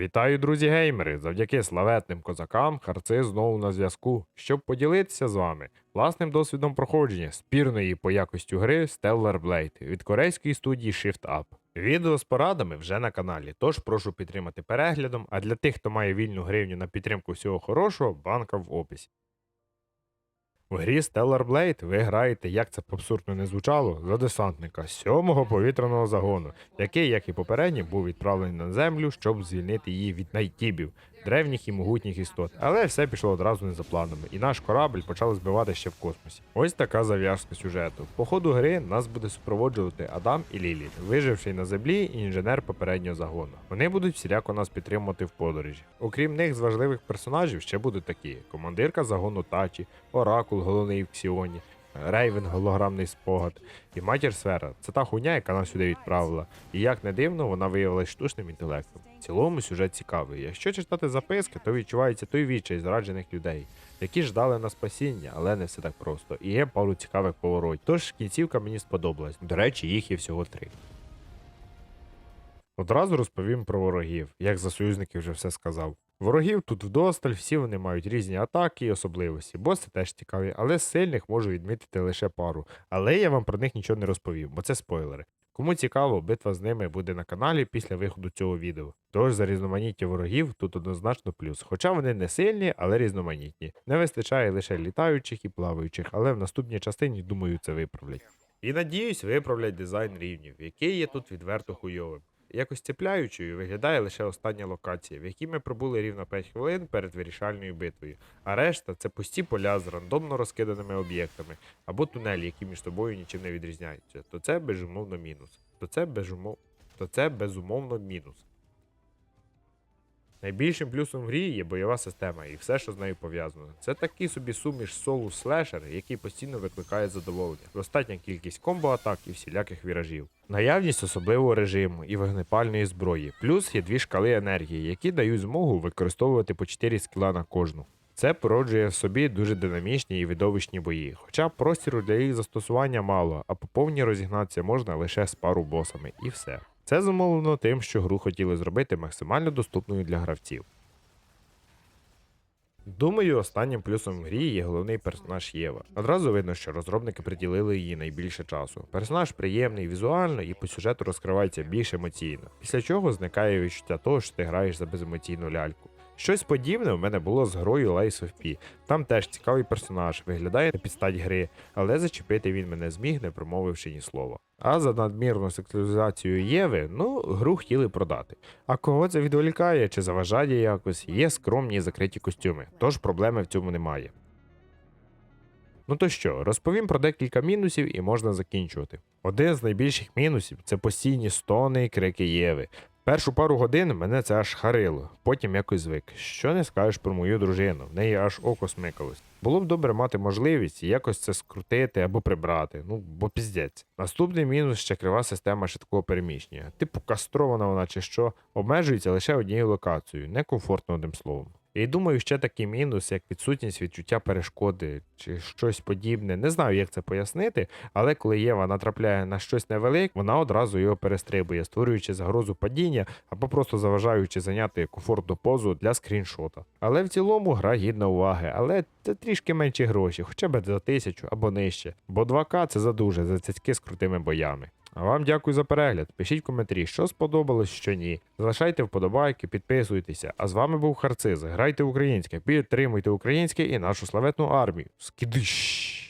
Вітаю, друзі геймери! Завдяки славетним козакам харци знову на зв'язку, щоб поділитися з вами власним досвідом проходження спірної по якості гри Stellar Blade від корейської студії Shift Up. Відео з порадами вже на каналі, тож прошу підтримати переглядом, а для тих, хто має вільну гривню на підтримку всього хорошого, банка в описі. В грі Stellar Blade ви граєте, як це б абсурдно не звучало, за десантника сьомого повітряного загону, який, як і попередній, був відправлений на землю, щоб звільнити її від найтібів, древніх і могутніх істот. Але все пішло одразу не за планами, і наш корабль почали збивати ще в космосі. Ось така зав'язка сюжету. По ходу гри нас буде супроводжувати Адам і Ліліт, виживший на землі і інженер попереднього загону. Вони будуть всіляко нас підтримувати в подорожі. Окрім них, з важливих персонажів ще будуть такі: командирка загону Тачі, Оракул, головний в Ксіоні. Рейвен, голограмний спогад, і матір сфера це та хуйня, яка нас сюди відправила. І як не дивно, вона виявилась штучним інтелектом. В цілому сюжет цікавий. Якщо читати записки, то відчувається той відчай зраджених людей, які ждали на спасіння, але не все так просто. І є пару цікавих поворотів. Тож кінцівка мені сподобалась. До речі, їх є всього три. Одразу розповім про ворогів, як за союзників вже все сказав. Ворогів тут вдосталь, всі вони мають різні атаки і особливості. Боси теж цікаві, але сильних можу відмітити лише пару. Але я вам про них нічого не розповів, бо це спойлери. Кому цікаво, битва з ними буде на каналі після виходу цього відео. Тож за різноманіття ворогів тут однозначно плюс. Хоча вони не сильні, але різноманітні. Не вистачає лише літаючих і плаваючих, але в наступній частині, думаю, це виправлять. І надіюсь, виправлять дизайн рівнів, який є тут відверто хуйовим. Якось цепляючою виглядає лише остання локація, в якій ми пробули рівно 5 хвилин перед вирішальною битвою, а решта це пусті поля з рандомно розкиданими об'єктами або тунелі, які між собою нічим не відрізняються. То це безумовно мінус. То це безумов... то це безумовно мінус. Найбільшим плюсом в грі є бойова система і все, що з нею пов'язано. Це такий собі суміш солу слешер, який постійно викликає задоволення. Достатня кількість комбо-атак і всіляких віражів. Наявність особливого режиму і вогнепальної зброї. Плюс є дві шкали енергії, які дають змогу використовувати по 4 скіла на кожну. Це породжує в собі дуже динамічні і видовищні бої, хоча простіру для їх застосування мало, а по повній розігнатися можна лише з пару босами, і все. Це зумовлено тим, що гру хотіли зробити максимально доступною для гравців. Думаю, останнім плюсом в грі є головний персонаж Єва. Одразу видно, що розробники приділили їй найбільше часу. Персонаж приємний візуально і по сюжету розкривається більш емоційно, після чого зникає відчуття того, що ти граєш за беземоційну ляльку. Щось подібне в мене було з грою Lies of P. Там теж цікавий персонаж, виглядає на підстать гри, але зачепити він мене зміг, не промовивши ні слова. А за надмірну сексуалізацію Єви, ну, гру хотіли продати. А кого це відволікає чи заважає якось, є скромні закриті костюми, тож проблеми в цьому немає. Ну то що, розповім про декілька мінусів і можна закінчувати. Один з найбільших мінусів це постійні стони і крики Єви. Першу пару годин мене це аж харило, потім якось звик. Що не скажеш про мою дружину, в неї аж око смикалось. Було б добре мати можливість якось це скрутити або прибрати, ну бо піздець. Наступний мінус ще крива система швидкого переміщення. Типу кастрована вона чи що, обмежується лише однією локацією, некомфортно одним словом. І думаю, ще такий мінус, як відсутність відчуття перешкоди чи щось подібне. Не знаю, як це пояснити, але коли Єва натрапляє на щось невелике, вона одразу його перестрибує, створюючи загрозу падіння або просто заважаючи зайняти комфортну позу для скріншота. Але в цілому гра гідна уваги, але це трішки менші гроші, хоча б за тисячу або нижче. Бо 2К це задуже за цяцьки з крутими боями. А вам дякую за перегляд. Пишіть в коментарі, що сподобалось, що ні. Залишайте вподобайки, підписуйтеся. А з вами був Харциз. Грайте українське, підтримуйте українське і нашу славетну армію. Скидиш!